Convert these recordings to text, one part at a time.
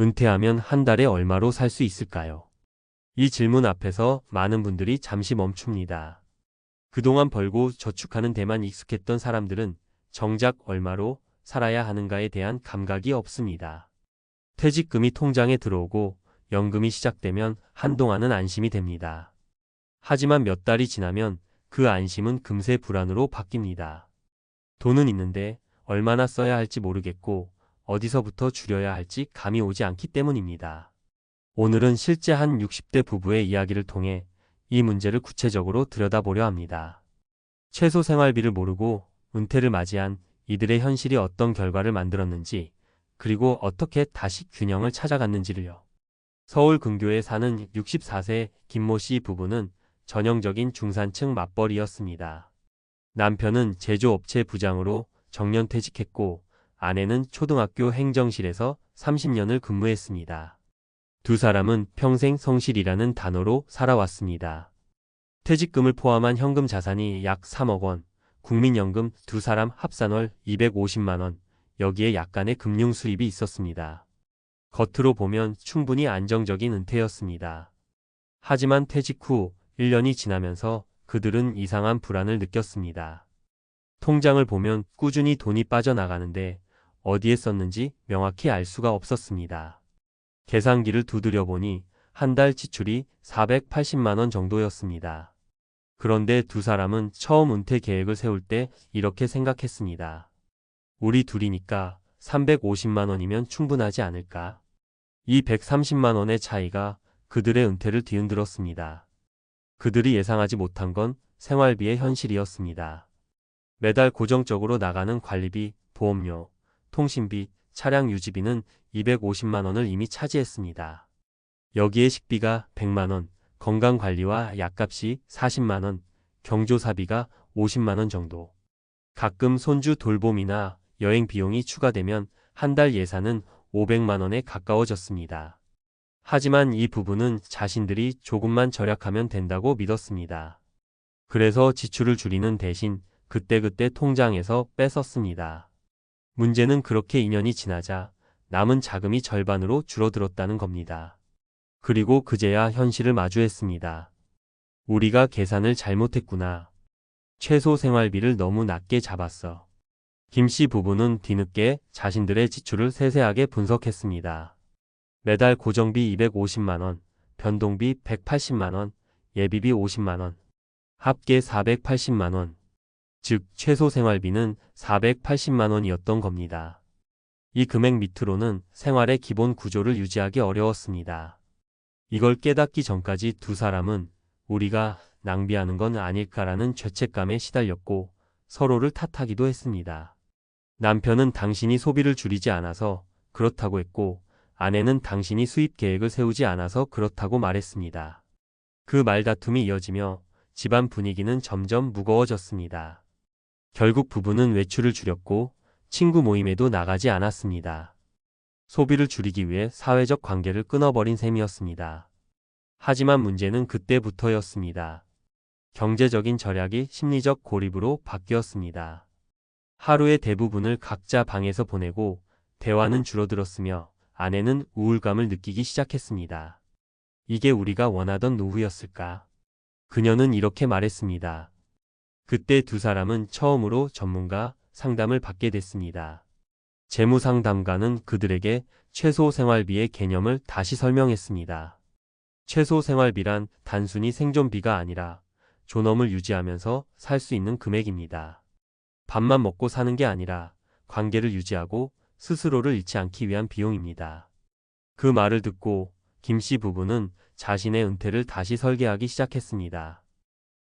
은퇴하면 한 달에 얼마로 살 수 있을까요? 이 질문 앞에서 많은 분들이 잠시 멈춥니다. 그동안 벌고 저축하는 데만 익숙했던 사람들은 정작 얼마로 살아야 하는가에 대한 감각이 없습니다. 퇴직금이 통장에 들어오고 연금이 시작되면 한동안은 안심이 됩니다. 하지만 몇 달이 지나면 그 안심은 금세 불안으로 바뀝니다. 돈은 있는데 얼마나 써야 할지 모르겠고 어디서부터 줄여야 할지 감이 오지 않기 때문입니다. 오늘은 실제 한 60대 부부의 이야기를 통해 이 문제를 구체적으로 들여다보려 합니다. 최소 생활비를 모르고 은퇴를 맞이한 이들의 현실이 어떤 결과를 만들었는지 그리고 어떻게 다시 균형을 찾아갔는지를요. 서울 근교에 사는 64세 김모 씨 부부는 전형적인 중산층 맞벌이였습니다. 남편은 제조업체 부장으로 정년퇴직했고 아내는 초등학교 행정실에서 30년을 근무했습니다. 두 사람은 평생 성실이라는 단어로 살아왔습니다. 퇴직금을 포함한 현금 자산이 약 3억 원, 국민연금 두 사람 합산월 250만 원, 여기에 약간의 금융 수입이 있었습니다. 겉으로 보면 충분히 안정적인 은퇴였습니다. 하지만 퇴직 후 1년이 지나면서 그들은 이상한 불안을 느꼈습니다. 통장을 보면 꾸준히 돈이 빠져나가는데 어디에 썼는지 명확히 알 수가 없었습니다. 계산기를 두드려 보니 한 달 지출이 480만원 정도였습니다. 그런데 두 사람은 처음 은퇴 계획을 세울 때 이렇게 생각했습니다. 우리 둘이니까 350만원이면 충분하지 않을까? 이 130만원의 차이가 그들의 은퇴를 뒤흔들었습니다. 그들이 예상하지 못한 건 생활비의 현실이었습니다. 매달 고정적으로 나가는 관리비, 보험료, 통신비, 차량 유지비는 250만원을 이미 차지했습니다. 여기에 식비가 100만원, 건강관리와 약값이 40만원, 경조사비가 50만원 정도. 가끔 손주 돌봄이나 여행 비용이 추가되면 한 달 예산은 500만원에 가까워졌습니다. 하지만 이 부부는 자신들이 조금만 절약하면 된다고 믿었습니다. 그래서 지출을 줄이는 대신 그때그때 통장에서 뺏었습니다. 문제는 그렇게 2년이 지나자 남은 자금이 절반으로 줄어들었다는 겁니다. 그리고 그제야 현실을 마주했습니다. 우리가 계산을 잘못했구나. 최소 생활비를 너무 낮게 잡았어. 김씨 부부는 뒤늦게 자신들의 지출을 세세하게 분석했습니다. 매달 고정비 250만원, 변동비 180만원, 예비비 50만원, 합계 480만원, 즉 최소 생활비는 480만 원이었던 겁니다. 이 금액 밑으로는 생활의 기본 구조를 유지하기 어려웠습니다. 이걸 깨닫기 전까지 두 사람은 우리가 낭비하는 건 아닐까라는 죄책감에 시달렸고 서로를 탓하기도 했습니다. 남편은 당신이 소비를 줄이지 않아서 그렇다고 했고 아내는 당신이 수입 계획을 세우지 않아서 그렇다고 말했습니다. 그 말다툼이 이어지며 집안 분위기는 점점 무거워졌습니다. 결국 부부는 외출을 줄였고 친구 모임에도 나가지 않았습니다. 소비를 줄이기 위해 사회적 관계를 끊어버린 셈이었습니다. 하지만 문제는 그때부터였습니다. 경제적인 절약이 심리적 고립으로 바뀌었습니다. 하루의 대부분을 각자 방에서 보내고 대화는 줄어들었으며 아내는 우울감을 느끼기 시작했습니다. 이게 우리가 원하던 노후였을까? 그녀는 이렇게 말했습니다. 그때 두 사람은 처음으로 전문가 상담을 받게 됐습니다. 재무상담가는 그들에게 최소 생활비의 개념을 다시 설명했습니다. 최소 생활비란 단순히 생존비가 아니라 존엄을 유지하면서 살 수 있는 금액입니다. 밥만 먹고 사는 게 아니라 관계를 유지하고 스스로를 잃지 않기 위한 비용입니다. 그 말을 듣고 김 씨 부부는 자신의 은퇴를 다시 설계하기 시작했습니다.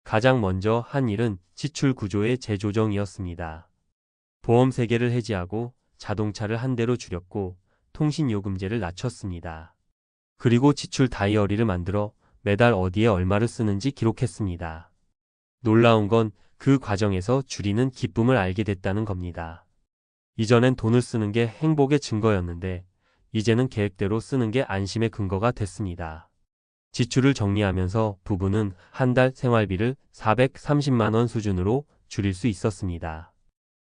가장 먼저 한 일은 지출 구조의 재조정이었습니다. 보험 세개를 해지하고 자동차를 한 대로 줄였고 통신요금제를 낮췄습니다. 그리고 지출 다이어리를 만들어 매달 어디에 얼마를 쓰는지 기록했습니다. 놀라운 건 그 과정에서 줄이는 기쁨을 알게 됐다는 겁니다. 이전엔 돈을 쓰는 게 행복의 증거였는데 이제는 계획대로 쓰는 게 안심의 근거가 됐습니다. 지출을 정리하면서 부부는 한 달 생활비를 430만원 수준으로 줄일 수 있었습니다.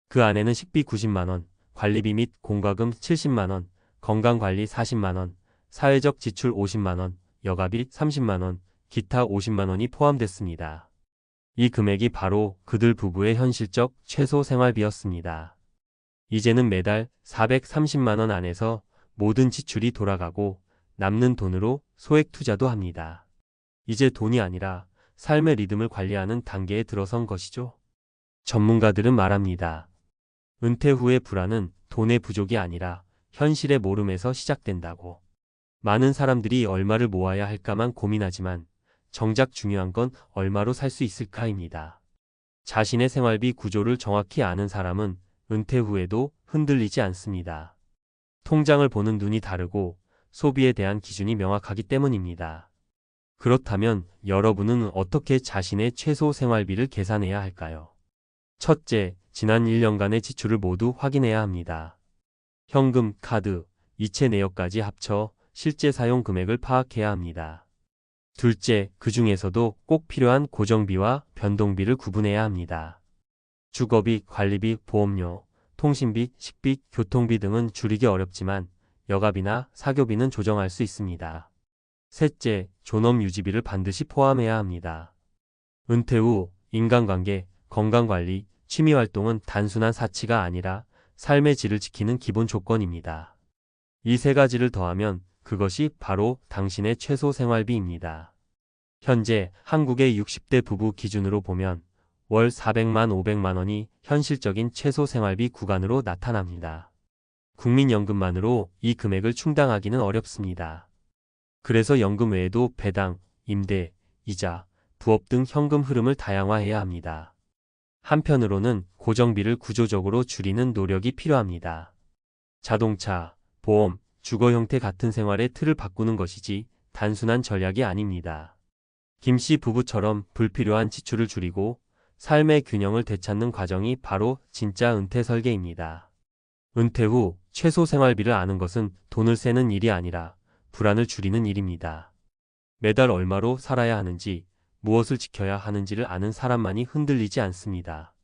그 안에는 식비 90만원, 관리비 및 공과금 70만원, 건강관리 40만원, 사회적 지출 50만원, 여가비 30만원, 기타 50만원이 포함됐습니다. 이 금액이 바로 그들 부부의 현실적 최소 생활비였습니다. 이제는 매달 430만원 안에서 모든 지출이 돌아가고 남는 돈으로 소액 투자도 합니다. 이제 돈이 아니라 삶의 리듬을 관리하는 단계에 들어선 것이죠. 전문가들은 말합니다. 은퇴 후의 불안은 돈의 부족이 아니라 현실의 모름에서 시작된다고. 많은 사람들이 얼마를 모아야 할까만 고민하지만 정작 중요한 건 얼마로 살 수 있을까입니다. 자신의 생활비 구조를 정확히 아는 사람은 은퇴 후에도 흔들리지 않습니다. 통장을 보는 눈이 다르고 소비에 대한 기준이 명확하기 때문입니다. 그렇다면 여러분은 어떻게 자신의 최소 생활비를 계산해야 할까요? 첫째, 지난 1년간의 지출을 모두 확인해야 합니다. 현금, 카드, 이체 내역까지 합쳐 실제 사용 금액을 파악해야 합니다. 둘째, 그 중에서도 꼭 필요한 고정비와 변동비를 구분해야 합니다. 주거비, 관리비, 보험료, 통신비, 식비, 교통비 등은 줄이기 어렵지만 여가비나 사교비는 조정할 수 있습니다. 셋째, 존엄 유지비를 반드시 포함해야 합니다. 은퇴 후 인간관계, 건강관리, 취미활동은 단순한 사치가 아니라 삶의 질을 지키는 기본 조건입니다. 이 세 가지를 더하면 그것이 바로 당신의 최소 생활비입니다. 현재 한국의 60대 부부 기준으로 보면 월 400만 500만 원이 현실적인 최소 생활비 구간으로 나타납니다. 국민연금만으로 이 금액을 충당하기는 어렵습니다. 그래서 연금 외에도 배당, 임대, 이자, 부업 등 현금 흐름을 다양화해야 합니다. 한편으로는 고정비를 구조적으로 줄이는 노력이 필요합니다. 자동차, 보험, 주거 형태 같은 생활의 틀을 바꾸는 것이지 단순한 전략이 아닙니다. 김 씨 부부처럼 불필요한 지출을 줄이고 삶의 균형을 되찾는 과정이 바로 진짜 은퇴 설계입니다. 은퇴 후 최소 생활비를 아는 것은 돈을 세는 일이 아니라 불안을 줄이는 일입니다. 매달 얼마로 살아야 하는지, 무엇을 지켜야 하는지를 아는 사람만이 흔들리지 않습니다.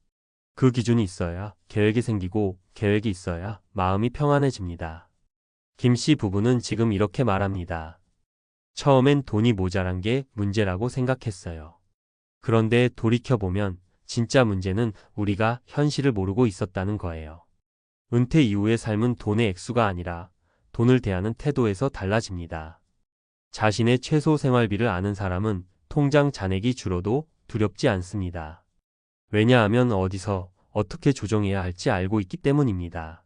그 기준이 있어야 계획이 생기고 계획이 있어야 마음이 평안해집니다. 김 씨 부부는 지금 이렇게 말합니다. 처음엔 돈이 모자란 게 문제라고 생각했어요. 그런데 돌이켜보면 진짜 문제는 우리가 현실을 모르고 있었다는 거예요. 은퇴 이후의 삶은 돈의 액수가 아니라 돈을 대하는 태도에서 달라집니다. 자신의 최소 생활비를 아는 사람은 통장 잔액이 줄어도 두렵지 않습니다. 왜냐하면 어디서 어떻게 조정해야 할지 알고 있기 때문입니다.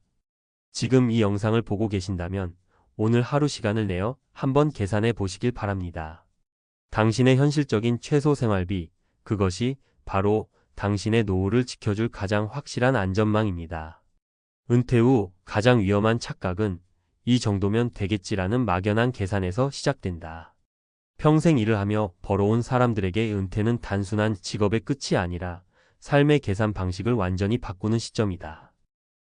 지금 이 영상을 보고 계신다면 오늘 하루 시간을 내어 한번 계산해 보시길 바랍니다. 당신의 현실적인 최소 생활비, 그것이 바로 당신의 노후를 지켜줄 가장 확실한 안전망입니다. 은퇴 후 가장 위험한 착각은 이 정도면 되겠지라는 막연한 계산에서 시작된다. 평생 일을 하며 벌어온 사람들에게 은퇴는 단순한 직업의 끝이 아니라 삶의 계산 방식을 완전히 바꾸는 시점이다.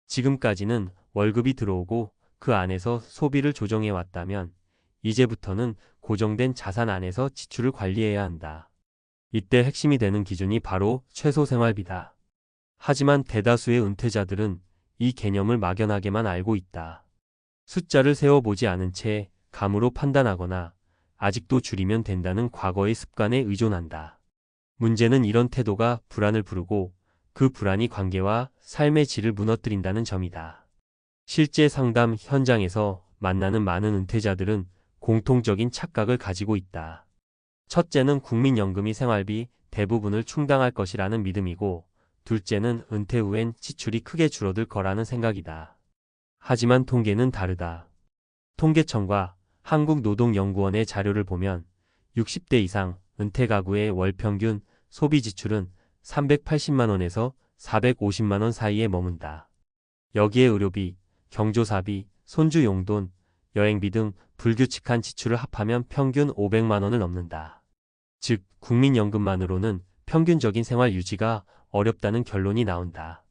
지금까지는 월급이 들어오고 그 안에서 소비를 조정해 왔다면 이제부터는 고정된 자산 안에서 지출을 관리해야 한다. 이때 핵심이 되는 기준이 바로 최소 생활비다. 하지만 대다수의 은퇴자들은 이 개념을 막연하게만 알고 있다. 숫자를 세워보지 않은 채 감으로 판단하거나 아직도 줄이면 된다는 과거의 습관에 의존한다. 문제는 이런 태도가 불안을 부르고 그 불안이 관계와 삶의 질을 무너뜨린다는 점이다. 실제 상담 현장에서 만나는 많은 은퇴자들은 공통적인 착각을 가지고 있다. 첫째는 국민연금이 생활비 대부분을 충당할 것이라는 믿음이고, 둘째는 은퇴 후엔 지출이 크게 줄어들 거라는 생각이다. 하지만 통계는 다르다. 통계청과 한국노동연구원의 자료를 보면 60대 이상 은퇴 가구의 월 평균 소비 지출은 380만원에서 450만원 사이에 머문다. 여기에 의료비, 경조사비, 손주 용돈, 여행비 등 불규칙한 지출을 합하면 평균 500만원을 넘는다. 즉, 국민연금만으로는 평균적인 생활 유지가 어렵다는 결론이 나온다.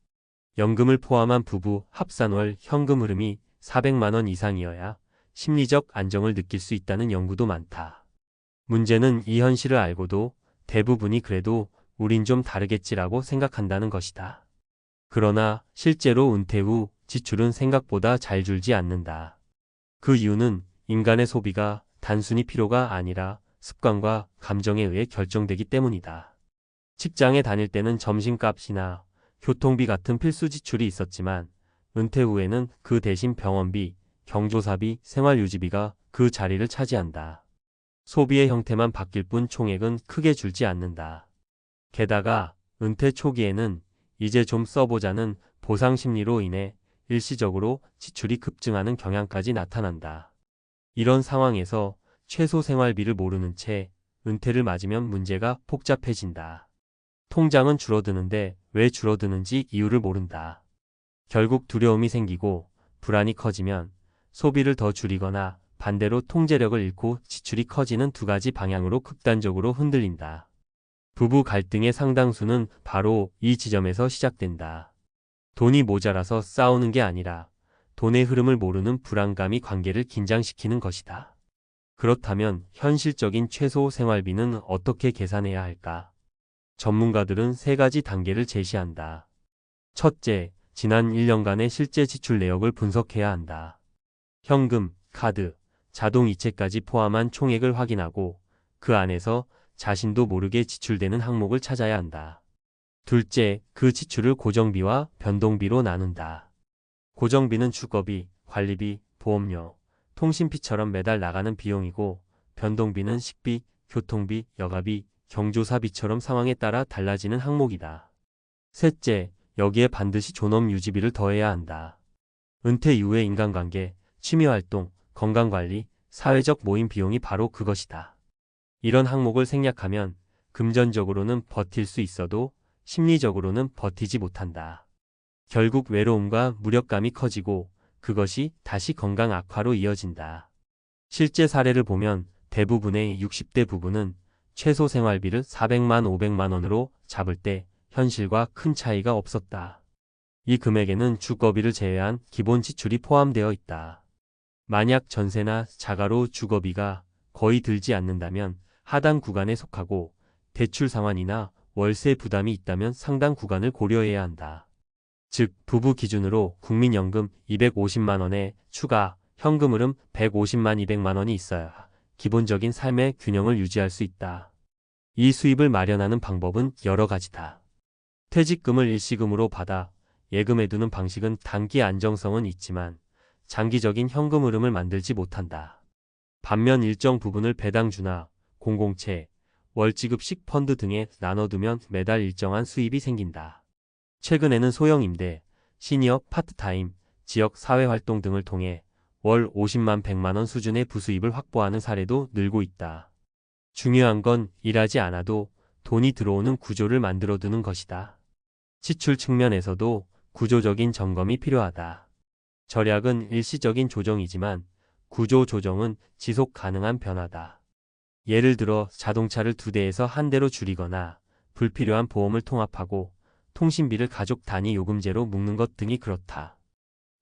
연금을 포함한 부부 합산월 현금 흐름이 400만원 이상이어야 심리적 안정을 느낄 수 있다는 연구도 많다. 문제는 이 현실을 알고도 대부분이 그래도 우린 좀 다르겠지라고 생각한다는 것이다. 그러나 실제로 은퇴 후 지출은 생각보다 잘 줄지 않는다. 그 이유는 인간의 소비가 단순히 필요가 아니라 습관과 감정에 의해 결정되기 때문이다. 직장에 다닐 때는 점심값이나 교통비 같은 필수 지출이 있었지만 은퇴 후에는 그 대신 병원비, 경조사비, 생활유지비가 그 자리를 차지한다. 소비의 형태만 바뀔 뿐 총액은 크게 줄지 않는다. 게다가 은퇴 초기에는 이제 좀 써보자는 보상 심리로 인해 일시적으로 지출이 급증하는 경향까지 나타난다. 이런 상황에서 최소 생활비를 모르는 채 은퇴를 맞으면 문제가 복잡해진다. 통장은 줄어드는데 왜 줄어드는지 이유를 모른다. 결국 두려움이 생기고 불안이 커지면 소비를 더 줄이거나 반대로 통제력을 잃고 지출이 커지는 두 가지 방향으로 극단적으로 흔들린다. 부부 갈등의 상당수는 바로 이 지점에서 시작된다. 돈이 모자라서 싸우는 게 아니라 돈의 흐름을 모르는 불안감이 관계를 긴장시키는 것이다. 그렇다면 현실적인 최소 생활비는 어떻게 계산해야 할까? 전문가들은 세 가지 단계를 제시한다. 첫째, 지난 1년간의 실제 지출 내역을 분석해야 한다. 현금, 카드, 자동 이체까지 포함한 총액을 확인하고 그 안에서 자신도 모르게 지출되는 항목을 찾아야 한다. 둘째, 그 지출을 고정비와 변동비로 나눈다. 고정비는 주거비, 관리비, 보험료, 통신비처럼 매달 나가는 비용이고 변동비는 식비, 교통비, 여가비, 경조사비처럼 상황에 따라 달라지는 항목이다. 셋째, 여기에 반드시 존엄 유지비를 더해야 한다. 은퇴 이후의 인간관계, 취미활동, 건강관리, 사회적 모임 비용이 바로 그것이다. 이런 항목을 생략하면 금전적으로는 버틸 수 있어도 심리적으로는 버티지 못한다. 결국 외로움과 무력감이 커지고 그것이 다시 건강 악화로 이어진다. 실제 사례를 보면 대부분의 60대 부부는 최소 생활비를 400만 500만 원으로 잡을 때 현실과 큰 차이가 없었다. 이 금액에는 주거비를 제외한 기본 지출이 포함되어 있다. 만약 전세나 자가로 주거비가 거의 들지 않는다면 하단 구간에 속하고 대출 상환이나 월세 부담이 있다면 상당 구간을 고려해야 한다. 즉 부부 기준으로 국민연금 250만 원에 추가 현금 흐름 150만 200만 원이 있어야 기본적인 삶의 균형을 유지할 수 있다. 이 수입을 마련하는 방법은 여러 가지다. 퇴직금을 일시금으로 받아 예금해두는 방식은 단기 안정성은 있지만 장기적인 현금 흐름을 만들지 못한다. 반면 일정 부분을 배당주나 공공채, 월지급식 펀드 등에 나눠두면 매달 일정한 수입이 생긴다. 최근에는 소형 임대, 시니어 파트타임, 지역 사회활동 등을 통해 월 50만 100만 원 수준의 부수입을 확보하는 사례도 늘고 있다. 중요한 건 일하지 않아도 돈이 들어오는 구조를 만들어두는 것이다. 지출 측면에서도 구조적인 점검이 필요하다. 절약은 일시적인 조정이지만 구조 조정은 지속 가능한 변화다. 예를 들어 자동차를 두 대에서 한 대로 줄이거나 불필요한 보험을 통합하고 통신비를 가족 단위 요금제로 묶는 것 등이 그렇다.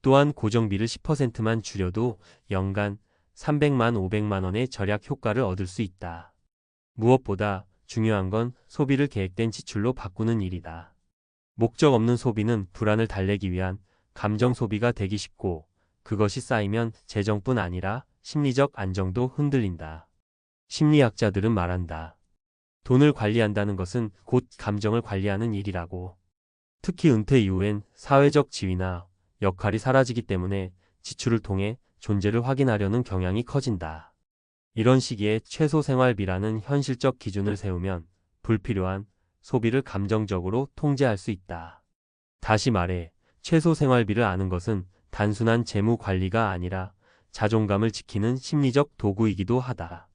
또한 고정비를 10%만 줄여도 연간 300만 500만 원의 절약 효과를 얻을 수 있다. 무엇보다 중요한 건 소비를 계획된 지출로 바꾸는 일이다. 목적 없는 소비는 불안을 달래기 위한 감정 소비가 되기 쉽고 그것이 쌓이면 재정뿐 아니라 심리적 안정도 흔들린다. 심리학자들은 말한다. 돈을 관리한다는 것은 곧 감정을 관리하는 일이라고. 특히 은퇴 이후엔 사회적 지위나 역할이 사라지기 때문에 지출을 통해 존재를 확인하려는 경향이 커진다. 이런 시기에 최소 생활비라는 현실적 기준을 세우면 불필요한 소비를 감정적으로 통제할 수 있다. 다시 말해, 최소 생활비를 아는 것은 단순한 재무 관리가 아니라 자존감을 지키는 심리적 도구이기도 하다.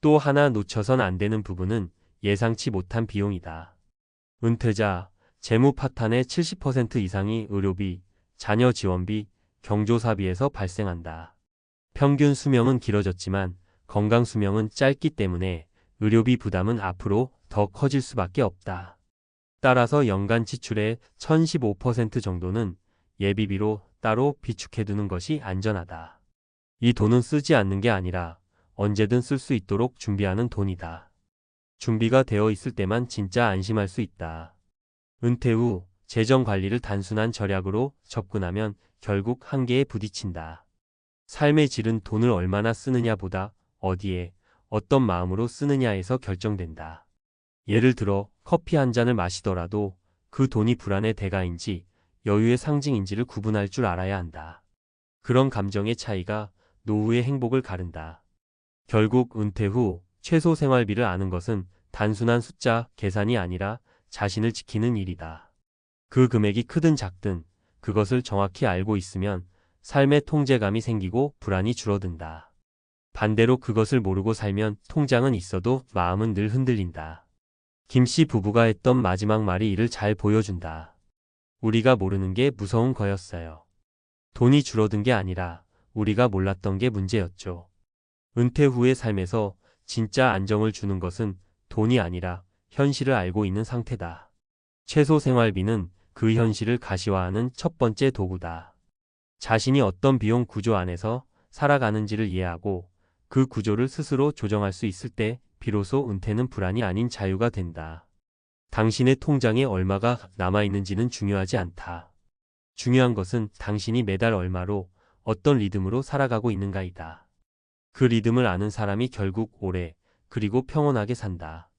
또 하나 놓쳐선 안 되는 부분은 예상치 못한 비용이다. 은퇴자, 재무 파탄의 70% 이상이 의료비, 자녀 지원비, 경조사비에서 발생한다. 평균 수명은 길어졌지만 건강 수명은 짧기 때문에 의료비 부담은 앞으로 더 커질 수밖에 없다. 따라서 연간 지출의 1015% 정도는 예비비로 따로 비축해두는 것이 안전하다. 이 돈은 쓰지 않는 게 아니라 언제든 쓸 수 있도록 준비하는 돈이다. 준비가 되어 있을 때만 진짜 안심할 수 있다. 은퇴 후 재정 관리를 단순한 절약으로 접근하면 결국 한계에 부딪힌다. 삶의 질은 돈을 얼마나 쓰느냐보다 어디에, 어떤 마음으로 쓰느냐에서 결정된다. 예를 들어 커피 한 잔을 마시더라도 그 돈이 불안의 대가인지 여유의 상징인지를 구분할 줄 알아야 한다. 그런 감정의 차이가 노후의 행복을 가른다. 결국 은퇴 후 최소 생활비를 아는 것은 단순한 숫자 계산이 아니라 자신을 지키는 일이다. 그 금액이 크든 작든 그것을 정확히 알고 있으면 삶의 통제감이 생기고 불안이 줄어든다. 반대로 그것을 모르고 살면 통장은 있어도 마음은 늘 흔들린다. 김씨 부부가 했던 마지막 말이 이를 잘 보여준다. 우리가 모르는 게 무서운 거였어요. 돈이 줄어든 게 아니라 우리가 몰랐던 게 문제였죠. 은퇴 후의 삶에서 진짜 안정을 주는 것은 돈이 아니라 현실을 알고 있는 상태다. 최소 생활비는 그 현실을 가시화하는 첫 번째 도구다. 자신이 어떤 비용 구조 안에서 살아가는지를 이해하고 그 구조를 스스로 조정할 수 있을 때 비로소 은퇴는 불안이 아닌 자유가 된다. 당신의 통장에 얼마가 남아있는지는 중요하지 않다. 중요한 것은 당신이 매달 얼마로 어떤 리듬으로 살아가고 있는가이다. 그 리듬을 아는 사람이 결국 오래 그리고 평온하게 산다.